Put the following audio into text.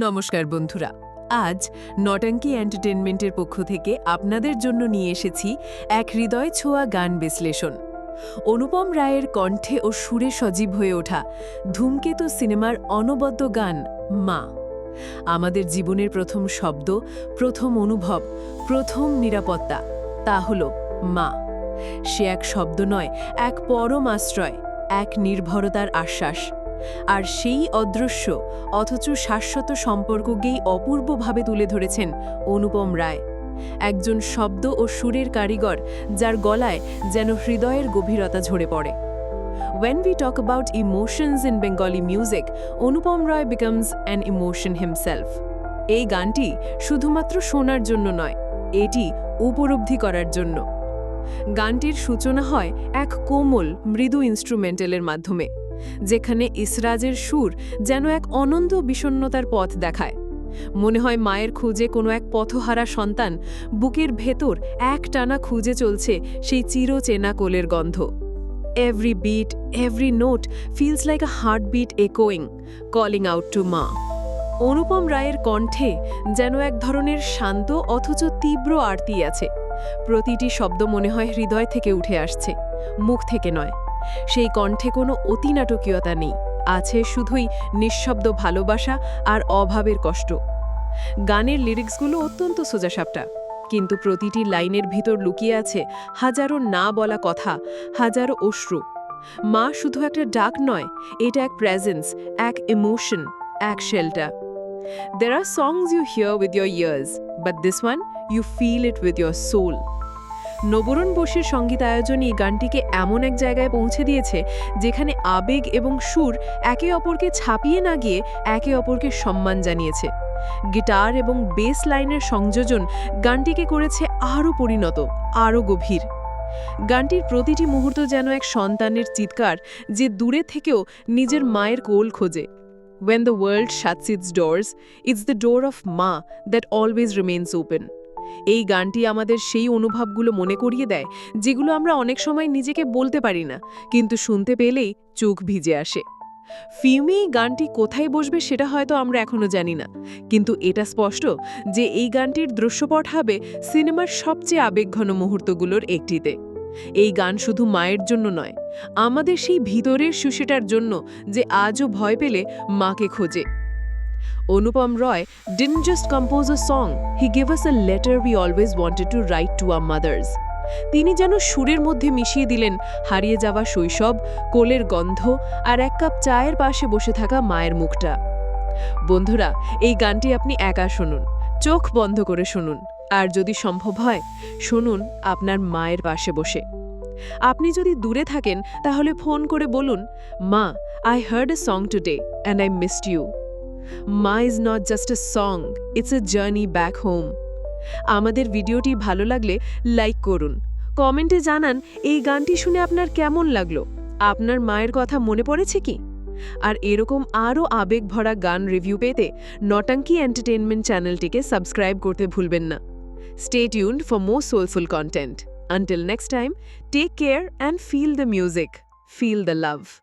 নমস্কার বন্ধুরা। আজ নটাঙ্কি এন্টারটেনমেন্টের পক্ষ থেকে আপনাদের জন্য নিয়ে এসেছি এক হৃদয় ছোঁয়া গান বিশ্লেষণ। অনুপম রায়ের কণ্ঠে ও সুরে সজীব হয়ে ওঠা ধূমকেতু সিনেমার অনবদ্য গান, মা। আমাদের জীবনের প্রথম শব্দ, প্রথম অনুভব, প্রথম নিরাপত্তা, তা হল মা। সে এক শব্দ নয়, এক পরম আশ্রয়, এক নির্ভরতার আশ্বাস। আর সেই অদৃশ্য অথচ শাশ্বত সম্পর্ককেই অপূর্বভাবে তুলে ধরেছেন অনুপম রায়। একজন শব্দ ও সুরের কারিগর যার গলায় যেন হৃদয়ের গভীরতা ঝরে পড়ে। When we talk about emotions in Bengali music, Anupam Roy becomes an emotion himself. এই গানটি শুধুমাত্র শোনার জন্য নয় এটি উপলব্ধি করার জন্য। গানটির সূচনা হয় এক কোমল মৃদু ইনস্ট্রুমেন্টালের মাধ্যমে। যেখানে ইসরাজের সুর যেন এক অনন্ত বিষণ্নতার পথ দেখায়। মনে হয় মায়ের খুঁজে কোনো এক পথহারা সন্তান বুকের ভেতর এক টানা খুঁজে চলছে সেই চিরচেনা কোলের গন্ধ। Every beat every note feels like a beat একোয়িং calling out to ma Anupam রায়ের কণ্ঠে যেন এক ধরনের শান্ত অথচ তীব্র আরতি আছে। প্রতিটি শব্দ মনে হয় হৃদয় থেকে উঠে আসছে, মুখ থেকে নয়। সেই কণ্ঠে কোনো অতি নাটকীয়তা নেই আছে শুধুই নিঃশব্দ ভালোবাসা আর অভাবের কষ্ট। গানের লিরিক্সগুলো অত্যন্ত সোজাসাপটা কিন্তু প্রতিটি লাইনের ভিতর লুকিয়ে আছে হাজারো না বলা কথা হাজারো অশ্রু। মা শুধু একটা ডাক নয় এটা এক প্রেজেন্স এক ইমোশন এক shelter There are songs you hear with your ears, but this one, you feel it with your soul. Nabarun Basir সঙ্গীতায়োজন এই গানটিকে এমন এক জায়গায় পৌঁছে দিয়েছে যেখানে আবেগ এবং সুর একে অপরকে ছাপিয়ে না গিয়ে একে অপরকে সম্মান জানিয়েছে। গিটার এবং বেস লাইনের সংযোজন গানটিকে করেছে আরও পরিণত আরও গভীর। গানটির প্রতিটি মুহূর্ত যেন এক সন্তানের চিৎকার যে দূরে থেকেও নিজের মায়ের কোল খোঁজে। When the world shuts its doors, it's the door of Ma that always remains open. এই গানটি আমাদের সেই অনুভবগুলো মনে করিয়ে দেয়, যেগুলো আমরা অনেক সময় নিজেকে বলতে পারি না, কিন্তু শুনতে পেলেই চোখ ভিজে আসে। এই গানটি কোথায় বসবে সেটা হয়তো আমরা এখনও জানি না, কিন্তু এটা স্পষ্ট যে এই গানটির দৃশ্যপট হবে সিনেমার সবচেয়ে আবেগঘন মুহূর্তগুলোর একটিতে। এই গান শুধু মায়ের জন্য নয়, আমাদের সেই ভিতরের সুশিটার জন্য যে আজও ভয় পেলে মাকে খোঁজে। অনুপম রয় didn't just compose a song, he gave us a letter we always wanted to write to our mothers. তিনি যেন সুরের মধ্যে মিশিয়ে দিলেন হারিয়ে যাওয়া শৈশব কোলের গন্ধ আর এক কাপ চায়ের পাশে বসে থাকা মায়ের মুখটা। বন্ধুরা এই গানটি আপনি একা শুনুন চোখ বন্ধ করে শুনুন আর যদি সম্ভব হয় শুনুন আপনার মায়ের পাশে বসে। আপনি যদি দূরে থাকেন তাহলে ফোন করে বলুন মা I heard a song today and I missed you ma is not just a song it's a journey back home আমাদের ভিডিওটি ভালো লাগলে লাইক করুন। কমেন্টে জানান, এই গানটি শুনে আপনার কেমন লাগল? আপনার মায়ের কথা মনে পড়েছে কি? আর এরকম আরও আবেগ ভরা গান রিভিউ পেতে নটাঙ্কি এন্টারটেনমেন্ট চ্যানেলটিকে সাবস্ক্রাইব করতে ভুলবেন না। Stay tuned for more soulful content Until next time take care and feel the music feel the love.